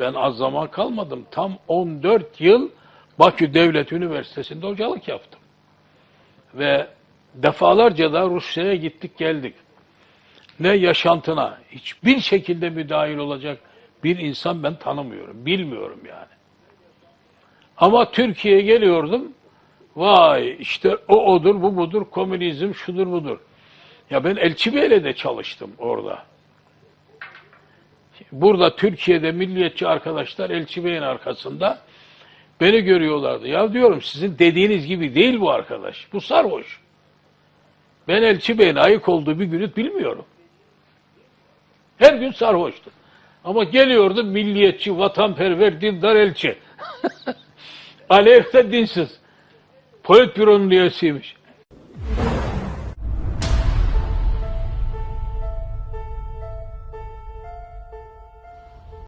Ben az zaman kalmadım. Tam 14 yıl Bakü Devlet Üniversitesi'nde hocalık yaptım. Ve defalarca da Rusya'ya gittik geldik. Ne yaşantına hiçbir şekilde müdahil olacak bir insan ben tanımıyorum. Bilmiyorum yani. Ama Türkiye'ye geliyordum. Vay işte o odur bu budur komünizm şudur budur. Ya ben Elçi Bey'le de çalıştım orada. Burada Türkiye'de milliyetçi arkadaşlar Elçi Bey'in arkasında beni görüyorlardı. Ya diyorum sizin dediğiniz gibi değil bu arkadaş. Bu sarhoş. Ben Elçi Bey'in ayık olduğu bir günü bilmiyorum. Her gün sarhoştu. Ama geliyordu milliyetçi, vatanperver, dindar elçi. Alev de dinsiz. Politbüro'nun üyesiymiş.